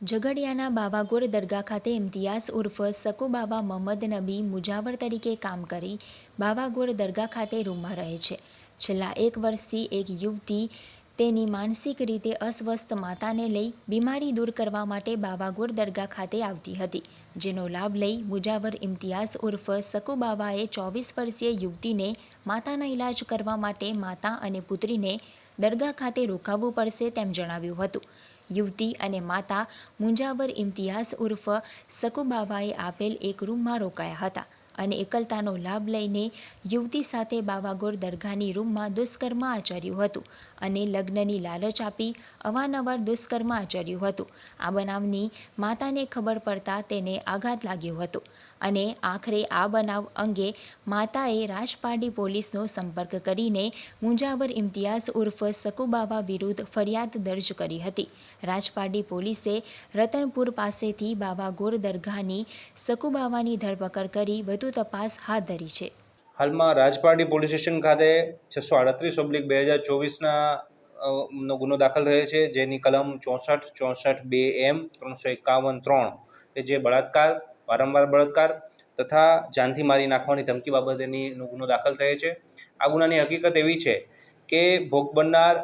ઝઘડિયાના બાવાગોર દરગાહ ખાતે ઇમ્તિયાઝ ઉર્ફ સકુબાવા મહમ્મદ નબી મુજાવર તરીકે કામ કરી બાવાગોર દરગાહ ખાતે રૂમમાં રહે છે. છેલ્લા એક વર્ષથી એક યુવતી તેની માનસિક રીતે અસ્વસ્થ માતાને લઈ બીમારી દૂર કરવા માટે બાવાગોર દરગાહ ખાતે આવતી હતી, જેનો લાભ લઈ મુજાવર ઇમ્તિયાઝ ઉર્ફ સકુબાવાએ ચોવીસ વર્ષીય યુવતીને માતાના ઇલાજ કરવા માટે માતા અને પુત્રીને દરગાહ ખાતે રોકાવવું પડશે તેમ જણાવ્યું હતું. યુવતી અને માતા મુંજાવર ઇમ્તિયાઝ ઉર્ફ સકુબાવાએ આપેલ એક રૂમમાં રોકાયા હતા. અને એકલતાનો લાભ લઈને યુવતી સાથે બાવાગોર દરગાહની રૂમમાં દુષ્કર્મ આચર્યું હતું અને લગ્નની લાલચ આપી અવારનવાર દુષ્કર્મ આચર્યું હતું. આ બનાવની માતાને ખબર પડતા તેને આઘાત લાગ્યો હતો અને આખરે આ બનાવ અંગે માતાએ રાજપારડી પોલીસનો સંપર્ક કરીને મુંજાવર ઇમ્તિયાઝ ઉર્ફ સકુબાવા વિરુદ્ધ ફરિયાદ દર્જ કરી હતી. રાજપારડી પોલીસે રતનપુર પાસેથી બાવાગોર દરગાહની સકુબાવાની ધરપકડ કરી વધુ તપાસ હાથ ધરી છે. હાલમાં રાજપારડી પોલીસ સ્ટેશન ખાતે છસો આડત્રીસ ઓબ્લિક બે હજાર ચોવીસના નો ગુનો દાખલ થયો છે, જેની કલમ ચોસઠ ચોસઠ બે એમ, ત્રણસો એકાવન ત્રણ, કે જે બળાત્કાર, વારંવાર બળાત્કાર, તથા જાનથી મારી નાખવાની ધમકી બાબતેની ગુનો દાખલ થયો છે. આ ગુનાની હકીકત એવી છે કે ભોગ બનનાર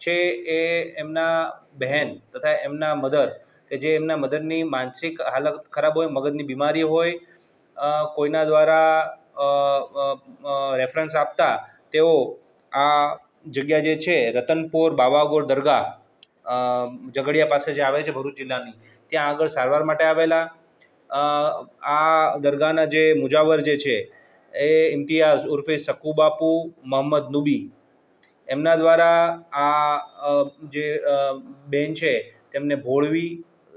છે એ એમના બહેન તથા એમના મધર, કે જે એમના મધરની માનસિક હાલત ખરાબ હોય, મગજની બીમારી હોય કોઈના દ્વારા રેફરન્સ આપતા તેઓ આ જગ્યા જે છે, રતનપોર બાવાગોર દરગાહ ઝઘડિયા પાસે જે આવે છે ભરૂચ જિલ્લાની, ત્યાં આગળ સારવાર માટે આવેલા આ દરગાહના જે મુજાવર જે છે, એ ઇમ્તિયાઝ ઉર્ફે સકુબાપુ મોહમ્મદ નુબી, એમના દ્વારા આ જે બેન છે, તેમને ભોળવી